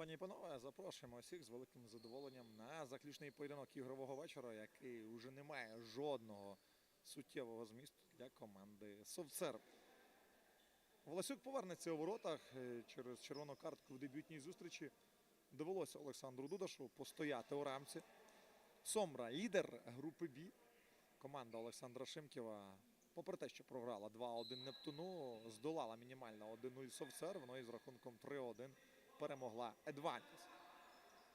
Пані і панове, запрошуємо всіх з великим задоволенням на заключний поєдинок ігрового вечора, який вже не має жодного суттєвого змісту для команди Совцер. Волосюк повернеться у воротах е, через червону картку в дебютній зустрічі. Довелося Олександру Дудашу постояти у рамці. Сомбра лідер групи Бі. Команда Олександра Шимківа, попри те, що програла 2-1 Нептуну, здолала мінімально 1-0 Совцер. Воно із рахунком 3-1 перемогла Едвантіс.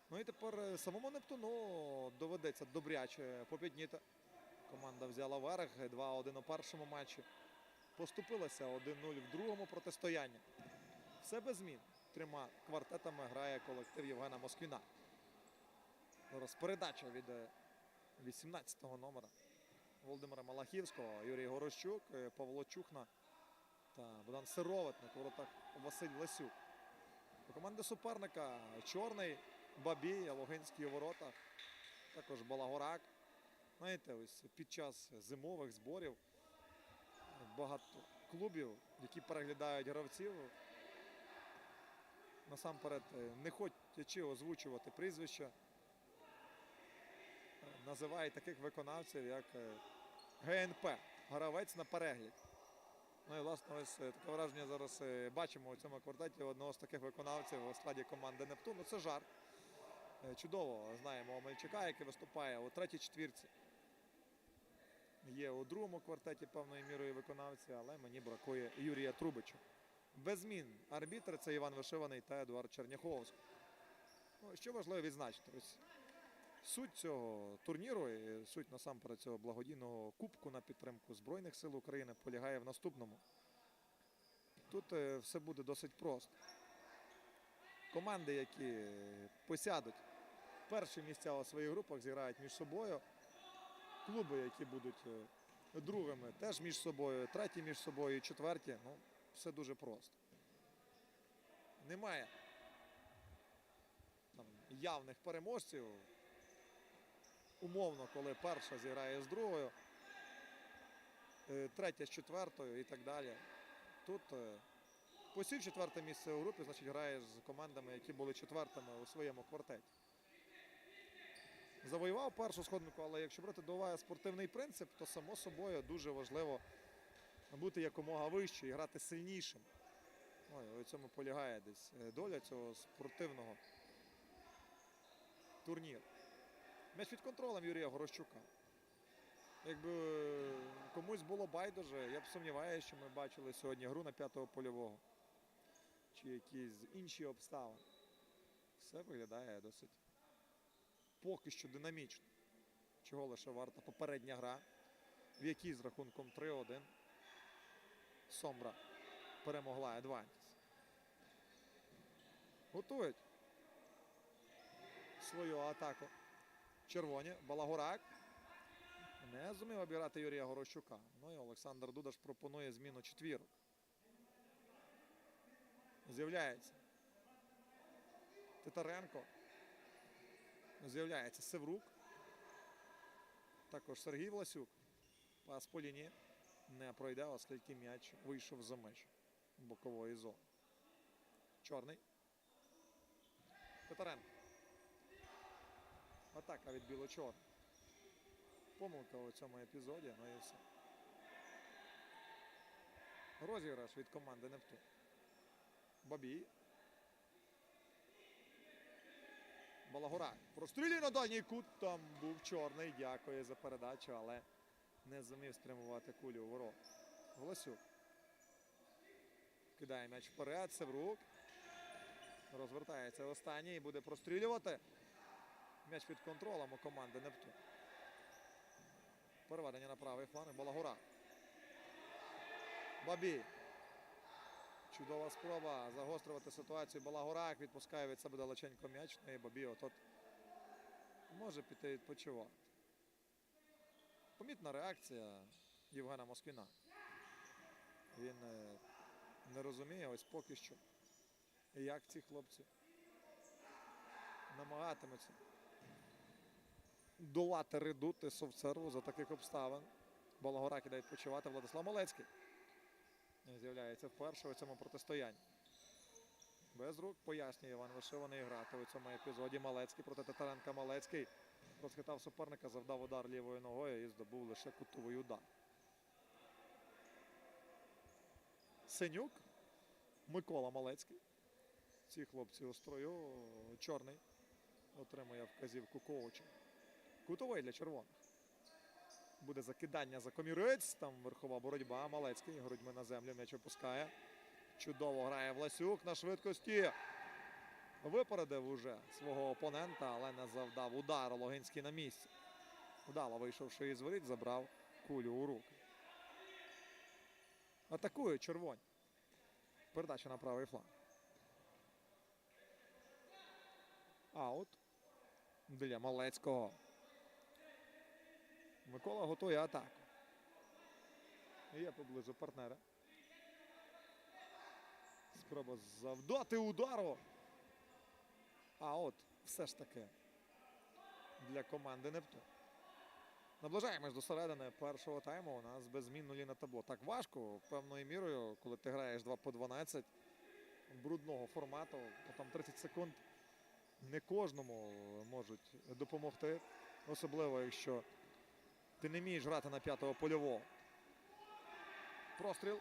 Ну і тепер е, самому Нептуну доведеться добряче попідніти. Команда взяла верх 2-1 у першому матчі. Поступилася 1-0 в другому протистоянні. Все без змін. Трьома квартетами грає колектив Євгена Москвіна. Зараз передача від 18-го номера Володимира Малахівського, Юрій Горощук, е, Павло Чухна та Богдан Сироватник. У воротах Василь Ласюк. Команди суперника Чорний, Бабій, Логинський у воротах. Також Балагорак. Знаєте, ось під час зимових зборів багато клубів, які переглядають гравців. Насамперед, не хочучи озвучувати прізвища, називають таких виконавців, як ГНП, гравець на перегляд. Ну і власне ось е, таке враження зараз е, бачимо у цьому квартеті одного з таких виконавців у складі команди Нептун. Ну, Це жарт. Е, Чудово знаємо Омельчака, який виступає у третій четвірці. Є у другому квартеті певною мірою виконавці, але мені бракує Юрія Трубича. Без змін арбітр це Іван Вишиваний та Едуард Черняховський. Ну, що важливо відзначити, ось суть цього турніру і суть насамперед цього благодійного кубку на підтримку Збройних сил України полягає в наступному. Тут е, все буде досить просто. Команди, які посядуть перші місця у своїх групах, зіграють між собою. Клуби, які будуть е, другими, теж між собою, треті між собою четверті. Ну, все дуже просто. Немає там, явних переможців. Умовно, коли перша зіграє з другою, е, третя з четвертою і так далі. Тут е, посів четверте місце у групі, значить грає з командами, які були четвертими у своєму квартеті. Завоював першу сходинку, але якщо брати до уваги спортивний принцип, то само собою дуже важливо бути якомога вище і грати сильнішим. Ой, у цьому полягає десь е, доля цього спортивного турніру. М'яч під контролем Юрія Горощука. Якби е, комусь було байдуже, я б сумніваюся, що ми бачили сьогодні гру на п'ятого польового. Чи якісь інші обставини. Все виглядає досить поки що динамічно. Чого лише варта попередня гра, в якій з рахунком 3-1 Сомбра перемогла Едвантіс. Готують свою атаку. Червоні. Балагурак. Не зумів обіграти Юрія Горощука. Ну і Олександр Дудаш пропонує зміну четвірок. З'являється Титаренко. З'являється Севрук. Також Сергій Власюк. Пас по лінії не пройде, оскільки м'яч вийшов за межі бокової зони. Чорний. Титаренко. Атака від біло-чорного. Помилка у цьому епізоді, ну і все. Розіграш від команди Нептун. Бабій. Балагурак. Прострілює на дальній кут. Там був чорний. Дякую за передачу, але не зумів спрямувати кулю у ворот. Голосюк. Кидає м'яч вперед. Севрук. Розвертається останній і буде прострілювати. М'яч під контролем у команди Нептун. Переведення на правий фланг. Балагура. Бабі. Чудова спроба загострювати ситуацію. Балагурак відпускає від себе далеченько м'яч. Ну і Бабі отот може піти відпочивати. Помітна реакція Євгена Москвіна. Він е, не розуміє ось поки що, як ці хлопці намагатимуться долати редути совцеру за таких обставин. Балагорак іде відпочивати Владислав Малецький. З'являється вперше у цьому протистоянні. Без рук пояснює Іван Вишиваний грати у цьому епізоді. Малецький проти Татаренка. Малецький розхитав суперника, завдав удар лівою ногою і здобув лише кутовий удар. Синюк. Микола Малецький. Ці хлопці у строю. Чорний отримує вказівку коуча. Кутовий для червоних. Буде закидання за комірець. Там верхова боротьба. Малецький грудьми на землю м'яч опускає. Чудово грає Власюк на швидкості. Випередив уже свого опонента, але не завдав удару. Логинський на місці. Вдало вийшовши із воріт, забрав кулю у руки. Атакує червоні. Передача на правий фланг. Аут для Малецького. Микола готує атаку. Є поблизу партнера. Спроба завдати удару. А от все ж таки для команди Нептун. Наближаємось до середини першого тайму. У нас беззмінно нулі на табло. Так важко, певною мірою, коли ти граєш 2 по 12 брудного формату, то там 30 секунд не кожному можуть допомогти. Особливо, якщо ти не вмієш грати на п'ятого польового. Простріл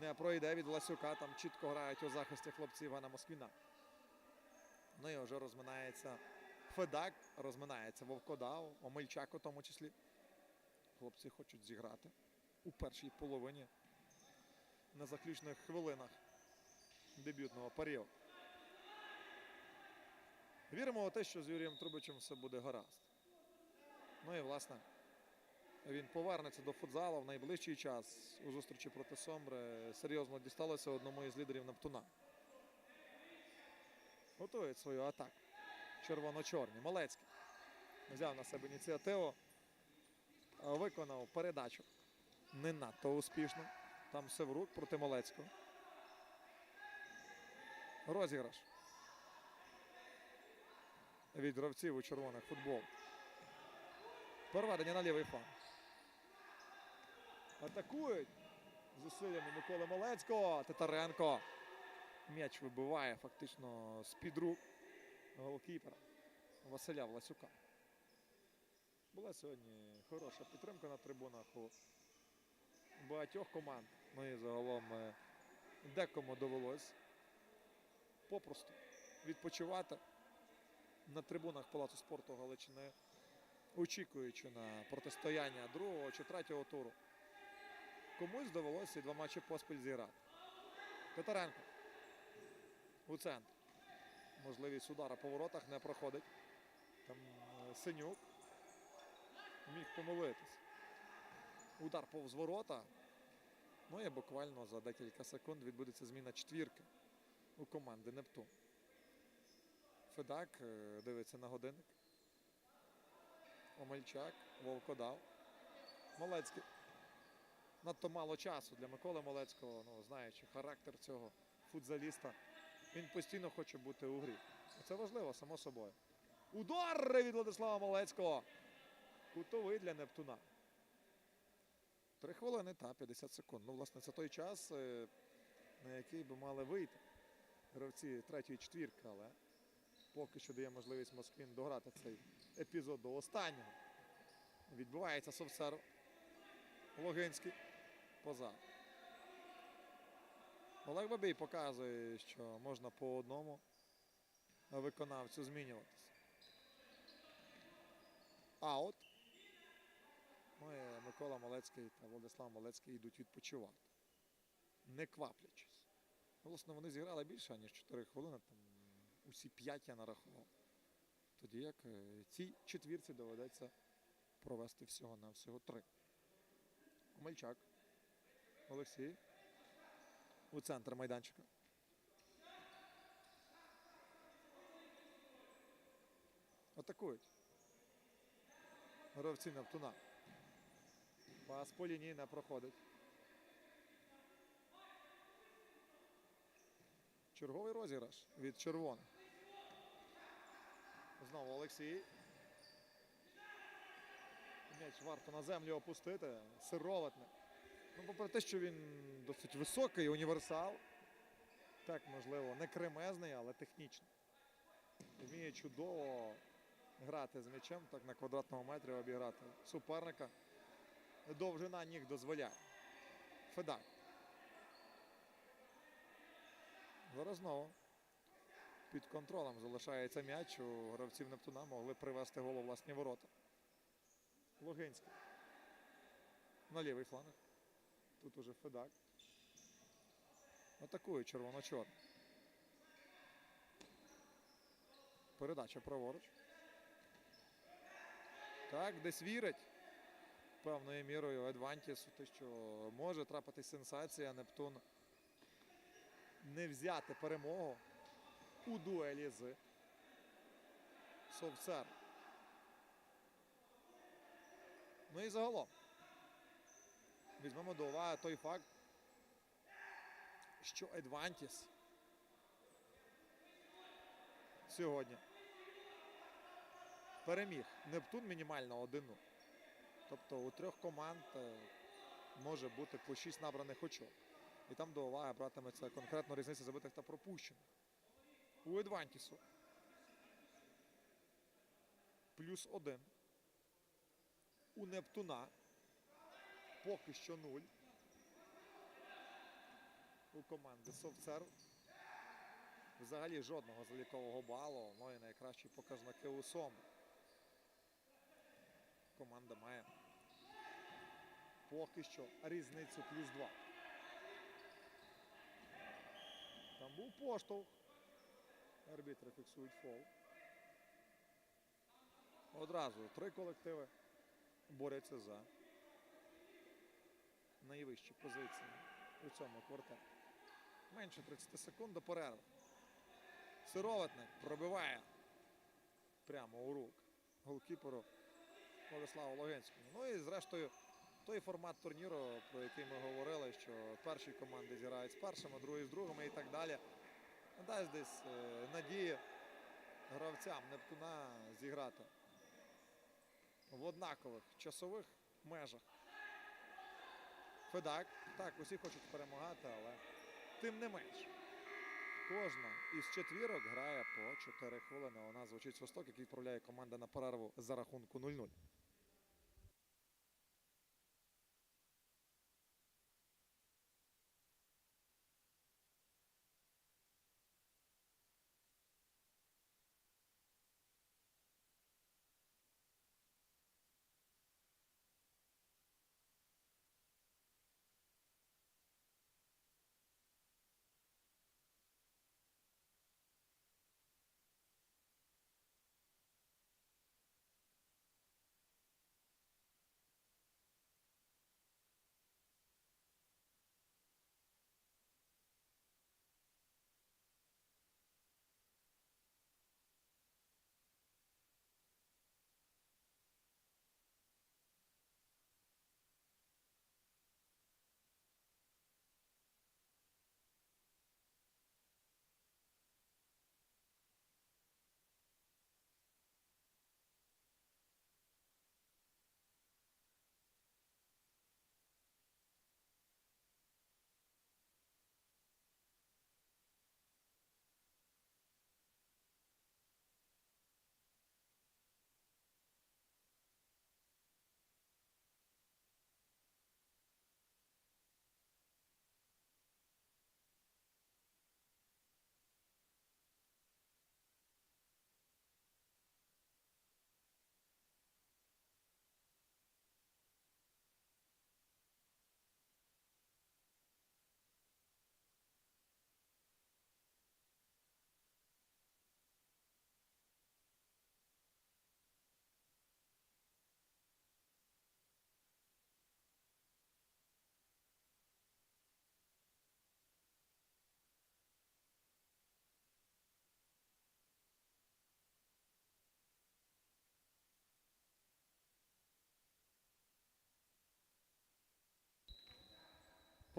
не пройде від Ласюка. Там чітко грають у захисті хлопці Івана Москвіна. Ну і вже розминається Федак, розминається Вовкодав, Омельчак у тому числі. Хлопці хочуть зіграти у першій половині на заключних хвилинах дебютного періоду. Віримо у те, що з Юрієм Трубичем все буде гаразд. Ну і власне він повернеться до футзалу в найближчий час у зустрічі проти Сомбри. Серйозно дісталося одному із лідерів Нептуна. Готують свою атаку. Червоно-чорні. Малецький взяв на себе ініціативу. Виконав передачу. Не надто успішно. Там Севрук проти Малецького. Розіграш. Від гравців у червоних футбол. Переведення на лівий фланг. Атакують зусиллями Миколи Малецького. Титаренко. М'яч вибиває фактично з-під рук голкіпера Василя Власюка. Була сьогодні хороша підтримка на трибунах у багатьох команд. Ну і загалом е, декому довелось попросту відпочивати на трибунах Палацу спорту Галичини, очікуючи на протистояння другого чи третього туру. Комусь довелося два матчі поспіль зіграти. Титаренко у центр. Можливість удара по воротах не проходить. Там е, Синюк міг помилитись. Удар повз ворота. Ну і буквально за декілька секунд відбудеться зміна четвірки у команди Нептун. Федак е, дивиться на годинник. Омельчак, Вовкодав. Малецький. Надто мало часу для Миколи Малецького, ну, знаючи характер цього футзаліста. Він постійно хоче бути у грі. Це важливо, само собою. Удар від Владислава Малецького. Кутовий для Нептуна. Три хвилини та 50 секунд. Ну, власне, це той час, е, на який би мали вийти гравці третьої четвірки, але поки що дає можливість Москвін дограти цей епізод до останнього. Відбувається совсер Логинський позаду. Олег Бабій показує, що можна по одному виконавцю змінюватися. Аут. Ну Микола Малецький та Владислав Малецький йдуть відпочивати. Не кваплячись. Власне, вони зіграли більше, ніж 4 хвилини. Там усі 5 я нарахував. Тоді як е, цій четвірці доведеться провести всього на всього 3. Омельчак. Олексій у центр майданчика. Атакують. Гравці Нептуна. Пас по лінії не проходить. Черговий розіграш від червоних. Знову Олексій. М'яч варто на землю опустити. Сироватне. Ну, попри те, що він досить високий, універсал. Так, можливо, не кремезний, але технічний. Вміє чудово грати з м'ячем, так на квадратному метрі обіграти суперника. Довжина ніг дозволяє. Федак. Зараз знову. Під контролем залишається м'яч. У гравців Нептуна могли привести гол у власні ворота. Логинський. На лівий фланг. Тут уже Федак. Атакує червоно-чорний. Передача праворуч. Так, десь вірить певною мірою Едвантісу, те, що може трапити сенсація. Нептун не взяти перемогу у дуелі з Совцер. Ну і загалом. Візьмемо до уваги той факт, що Едвантіс сьогодні переміг Нептун мінімально 1-0. Тобто у трьох команд е, може бути по 6 набраних очок. І там до уваги братиметься конкретно різниця забитих та пропущених. У Едвантісу плюс 1. У Нептуна поки що 0. У команди Совцер. Взагалі жодного залікового балу. Ну і найкращі показники у Сом. Команда має поки що різницю плюс 2. Там був поштовх. Арбітри фіксують фол. Одразу три колективи борються за найвищі позиції у цьому кварталі. Менше 30 секунд до перерви. Сироватник пробиває прямо у рук голкіперу Владиславу Логинському. Ну і зрештою той формат турніру, про який ми говорили, що перші команди зіграють з першими, другі з другими і так далі. Дасть десь е, надії гравцям Нептуна зіграти в однакових часових межах. Федак. Так, усі хочуть перемагати, але тим не менш. Кожна із четвірок грає по 4 хвилини. Вона звучить свисток, який відправляє команда на перерву за рахунку 0-0.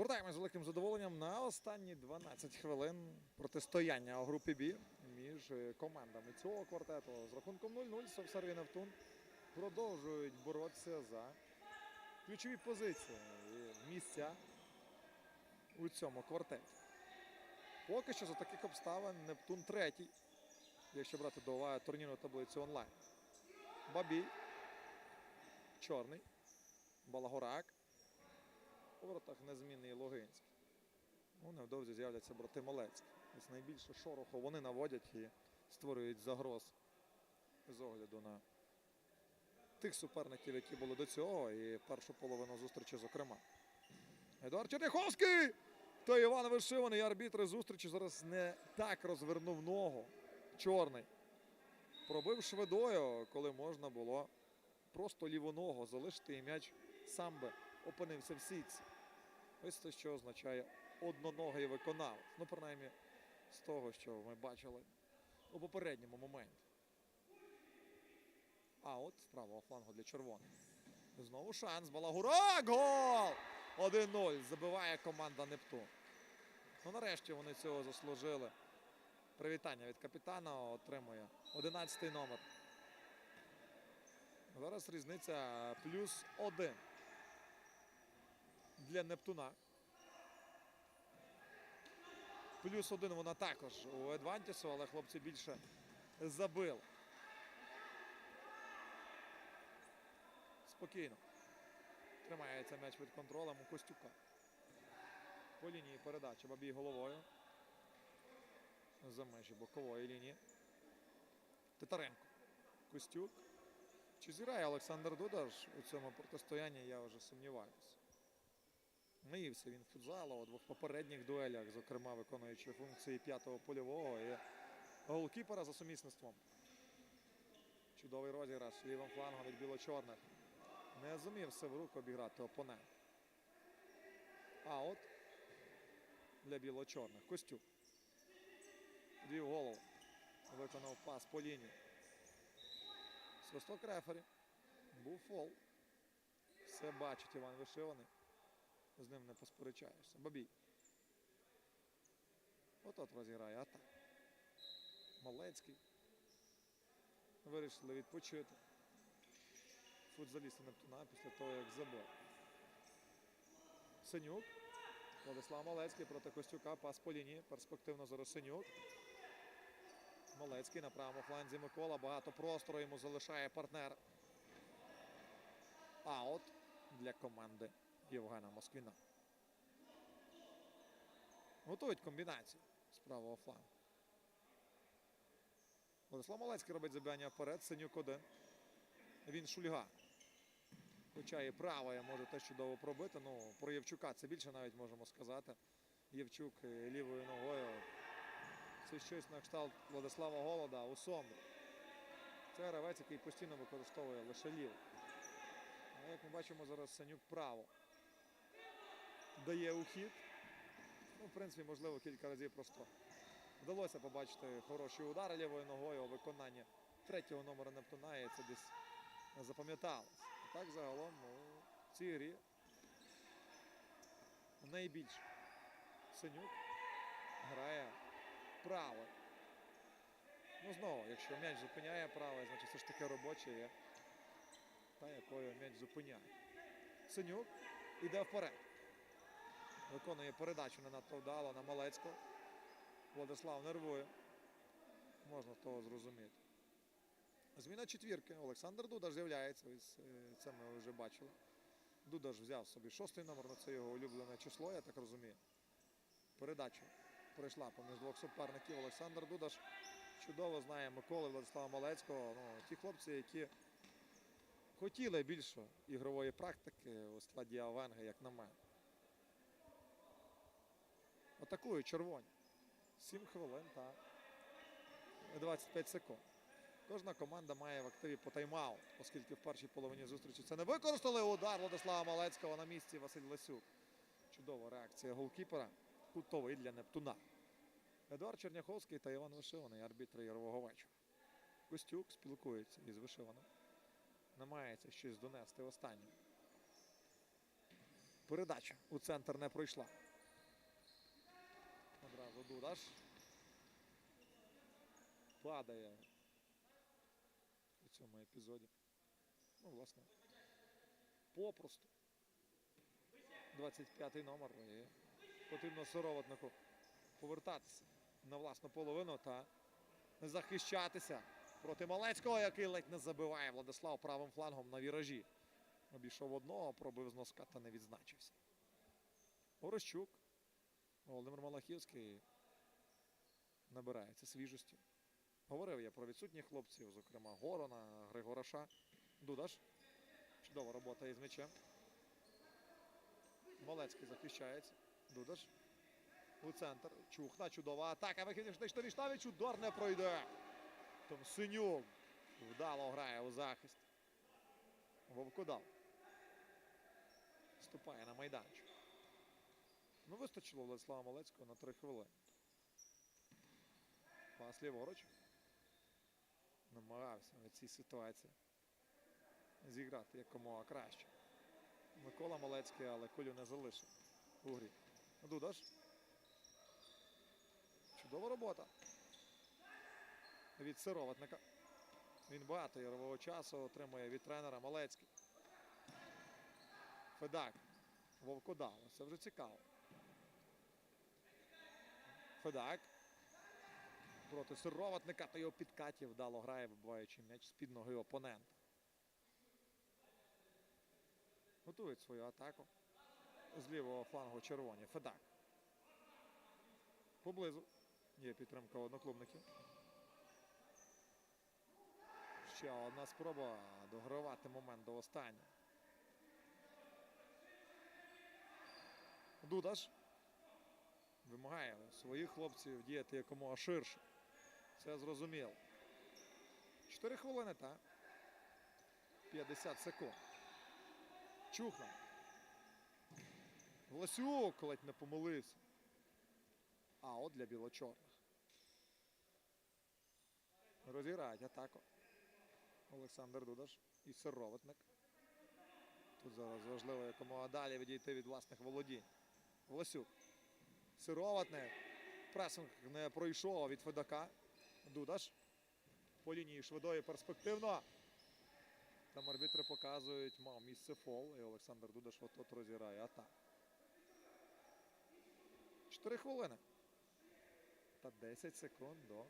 Повертаємось з великим задоволенням на останні 12 хвилин протистояння у групі Бі між е, командами цього квартету з рахунком 0-0 Совсер і Нептун продовжують боротися за ключові позиції і місця у цьому квартеті. Поки що за таких обставин Нептун третій. Якщо брати до уваги турнірну таблицю онлайн. Бабій. Чорний. Балагорак. У воротах незмінний Логинський. Ну, невдовзі з'являться брати Малецькі. Ось найбільше шороху вони наводять і створюють загроз з огляду на тих суперників, які були до цього, і першу половину зустрічі, зокрема. Едуард Черняховський! Та Іван Вишиваний, арбітр зустрічі зараз не так розвернув ногу. Чорний. Пробив швидою, коли можна було просто ліву ногу залишити і м'яч сам би опинився в сітці. Ось це що означає одноногий виконавець. Ну, принаймні, з того, що ми бачили у попередньому моменті. А от з правого флангу для червоних. Знову шанс. Балагурак! Гол! 1-0. Забиває команда Нептун. Ну, нарешті вони цього заслужили. Привітання від капітана отримує 11-й номер. Зараз різниця плюс один для Нептуна. Плюс один вона також у Едвантісу, але хлопці більше забили. Спокійно. Тримається м'яч під контролем у Костюка. По лінії передачі Бабій головою. За межі бокової лінії. Титаренко. Костюк. Чи зіграє Олександр Дудаш у цьому протистоянні, я вже сумніваюся. Наївся він футзалу у двох попередніх дуелях, зокрема виконуючи функції п'ятого польового і голкіпера за сумісництвом. Чудовий розіграш лівим флангом від біло-чорних. Не зумів Севрук обіграти опонент. А от для біло-чорних. Костюк. Двів голову. Виконав пас по лінії. Свисток рефері. Був фол. Все бачить Іван Вишиваний. З ним не посперечаєшся. Бабій. От-от розіграє атак. Малецький. Вирішили відпочити. Футзалісти Нептуна після того, як забив. Синюк. Владислав Малецький проти Костюка. Пас по лінії. Перспективно зараз Синюк. Малецький на правому фланзі Микола. Багато простору йому залишає партнер. Аут для команди Євгена Москвіна. Готують комбінацію з правого флангу. Владислав Малецький робить забігання вперед. Синюк один. Він шульга. Хоча і правая може теж чудово пробити. Ну, про Євчука це більше навіть можемо сказати. Євчук е, лівою ногою. Це щось на кшталт Владислава Голода у Сомбрі. Це гравець, який постійно використовує лише ліву. Як ми бачимо, зараз Санюк право дає ухід. Ну, в принципі, можливо, кілька разів просто вдалося побачити хороші удари лівою ногою у виконанні третього номера Нептуна, і це десь запам'яталось. Так загалом ну, в цій грі найбільше Синюк грає право. Ну, знову, якщо м'яч зупиняє правий, значить все ж таки робоче є та, якою м'яч зупиняє. Синюк іде вперед. Виконує передачу не надто вдало на Малецького. Владислав нервує. Можна того зрозуміти. Зміна четвірки. Олександр Дудаш з'являється. Е, Це ми вже бачили. Дудаш взяв собі шостий номер, ну це його улюблене число, я так розумію. Передача пройшла поміж двох суперників. Олександр Дудаш чудово знає Миколи Владислава Малецького. Ну, ті хлопці, які хотіли більше ігрової практики у складі Авенга, як на мене. Атакують червоні. 7 хвилин та 25 секунд. Кожна команда має в активі по тайм-аут, оскільки в першій половині зустрічі це не використали удар Владислава Малецького на місці Василь Ласюк. Чудова реакція голкіпера. Кутовий для Нептуна. Едуард Черняховський та Іван Вишиваний, арбітри ігрового вечора. Костюк спілкується із Вишиваним. Намагається щось донести останнє. Передача у центр не пройшла. Одразу Дудаш. Падає у цьому епізоді. Ну, власне, попросту. 25-й номер. І потрібно сироватнику повертатися на власну половину та захищатися проти Малецького, який ледь не забиває Владислав правим флангом на віражі. Обійшов одного, пробив з носка та не відзначився. Орощук. Володимир Малахівський набирається свіжості. Говорив я про відсутніх хлопців, зокрема Горона, Григораша. Дудаш. Чудова робота із м'ячем. Малецький захищається. Дудаш. У центр. Чухна. Чудова атака. Вихід Штавіч. Удар не пройде. Там Синюк вдало грає у захист. Вовкодав. Вступає на майданчик. Ну, вистачило Владислава Малецького на три хвилини. Пас ліворуч. Намагався в цій ситуації зіграти якомога краще. Микола Малецький, але кулю не залишив у грі. Дудаш. Чудова робота. Від сироватника. Він багато ярового часу отримує від тренера Малецький. Федак. Вовкодав. Це вже цікаво. Федак. Проти сироватника та його підкатів вдало грає, вибиваючи м'яч з-під ноги опонента. Готують свою атаку. З лівого флангу червоні. Федак. Поблизу. Є підтримка одноклубників. Ще одна спроба догравати момент до останнього. Дудаш вимагає своїх хлопців діяти якомога ширше. Це зрозуміло. 4 хвилини, та 50 секунд. Чухна. Власюк ледь не помилився. А от для біло-чорних. Розіграють атаку. Олександр Дудаш і сироватник. Тут зараз важливо якомога далі відійти від власних володінь. Власюк. Сироватник. Пресинг не пройшов від Федака. Дудаш. По лінії швидої перспективно. Там арбітри показують, мав місце фол. І Олександр Дудаш от розіграє атаку. 4 хвилини. Та 10 секунд до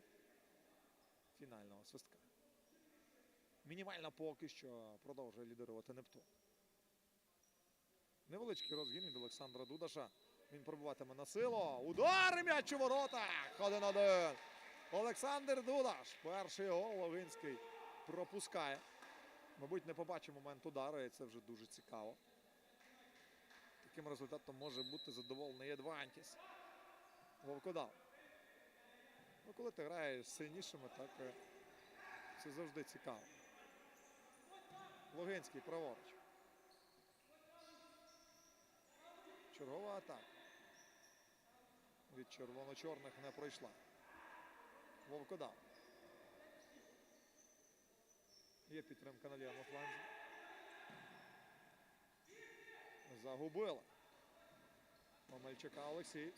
фінального свистка. Мінімально поки що продовжує лідерувати Нептун. Невеличкий розгін від Олександра Дудаша. Він пробуватиме на силу. Удар м'яч у воротах. 1-1. Олександр Дудаш. Перший гол Логинський пропускає. Мабуть, не побачив момент удару, і це вже дуже цікаво. Таким результатом може бути задоволений Єдвантіс. Вовкодав. Ну, коли ти граєш з сильнішими, так е, це завжди цікаво. Логинський праворуч. Чергова атака. Від червоно-чорних не пройшла. Вовкодав. Є підтримка на лівому фланзі. Загубила. Омельчака Олексій.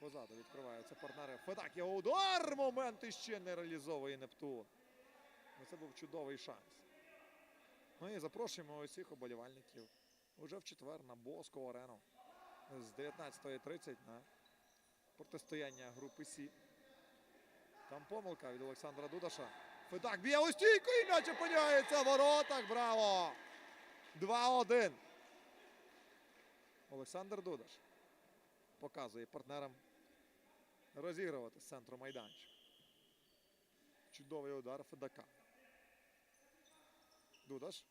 Позаду відкриваються партнери. Федак його удар! Момент іще не реалізовує Нептун. Ну, Це був чудовий шанс. Ну і запрошуємо усіх оболівальників уже в четвер на Боскову арену з 19.30 на протистояння групи Сі. Там помилка від Олександра Дудаша. Федак б'є у стійку і м'яч опиняється в воротах. Браво! 2-1. Олександр Дудаш показує партнерам розігрувати з центру майданчика. Чудовий удар Федака. Дудаш.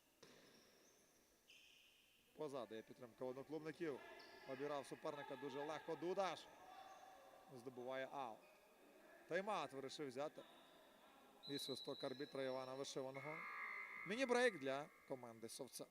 Позаду є підтримка одноклубників. Обірав суперника дуже легко. Дудаш. Здобуває аут. Тайм-аут вирішив взяти. І свисток арбітра Івана Вишиваного. Міні-брейк для команди Совцер.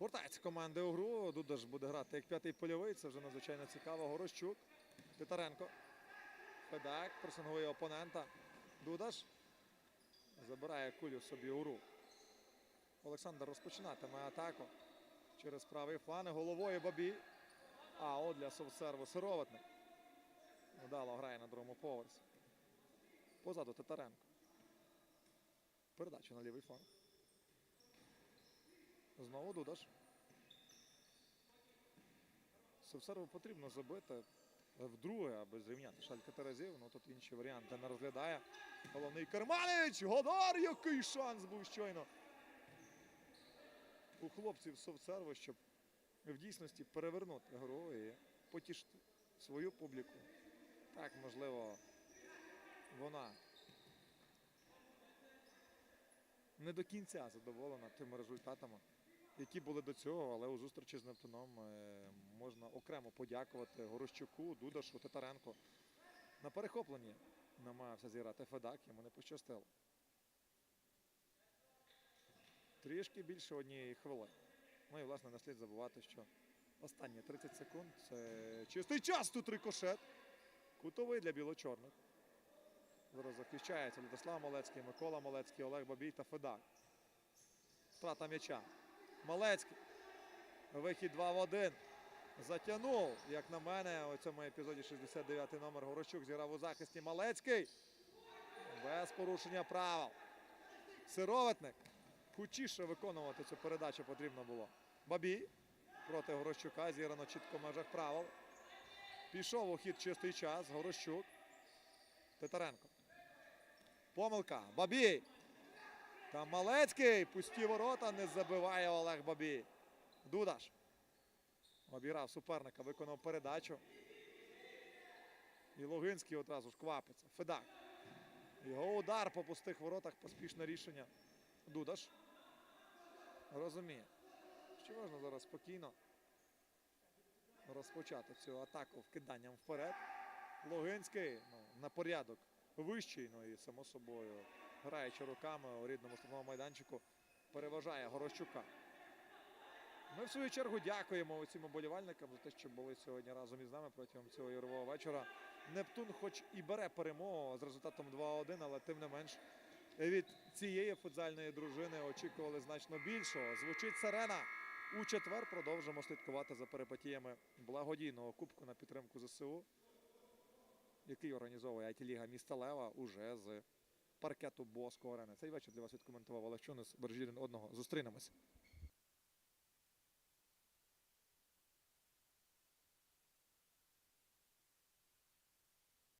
Вертається команда у гру. Дудаш буде грати як п'ятий польовий. Це вже надзвичайно цікаво. Горощук. Титаренко. Федак пресингує опонента. Дудаш. Забирає кулю собі у гру. Олександр розпочинатиме атаку через правий фланг. Головою Бабі. А от для совсерву сироватник. Вдало грає на другому поверсі. Позаду Титаренко. Передача на лівий фланг. Знову Дудаш. Совсерву потрібно забити вдруге, аби зрівняти шалька Терезів. Ну тут інші варіанти не розглядає. Головний Керманич! Годар! Який шанс був щойно! У хлопців Совсерву, щоб в дійсності перевернути гру і потішити свою публіку. Так, можливо, вона не до кінця задоволена тими результатами, які були до цього, але у зустрічі з Нептуном е, можна окремо подякувати Горощуку, Дудашу, Титаренко. На перехопленні намагався зіграти Федак, йому не пощастило. Трішки більше однієї хвилини. Ну і власне не слід забувати, що останні 30 секунд це чистий час тут рикошет. Кутовий для біло-чорних. Зараз захищається Владислав Малецький, Микола Малецький, Олег Бабій та Федак. Втрата м'яча. Малецький. Вихід 2 в 1. Затягнув, як на мене, у цьому епізоді 69-й номер Горощук зіграв у захисті Малецький. Без порушення правил. Сироватник. Хучіше виконувати цю передачу потрібно було. Бабій проти Горощука. Зіграно чітко в межах правил. Пішов у хід чистий час. Горощук. Титаренко. Помилка. Бабій. Там Малецький. Пусті ворота. Не забиває Олег Бабій. Дудаш. Обіграв суперника, виконав передачу. І Логинський одразу ж квапиться. Федак. Його удар по пустих воротах. Поспішне рішення. Дудаш. Розуміє, що можна зараз спокійно розпочати цю атаку вкиданням вперед. Логинський ну, на порядок вищий, ну і само собою, граючи руками у рідному штрафному майданчику, переважає Горощука. Ми в свою чергу дякуємо усім оболівальникам за те, що були сьогодні разом із нами протягом цього ігрового вечора. Нептун, хоч і бере перемогу з результатом 2-1, але тим не менш від цієї футзальної дружини очікували значно більшого. Звучить сирена. У четвер продовжимо слідкувати за перипетіями благодійного кубку на підтримку ЗСУ, який організовує IT-ліга міста Лева уже з паркету Боско Арени. Цей вечір для вас відкоментував Олег Чунес. Бережіть один одного. Зустрінемося.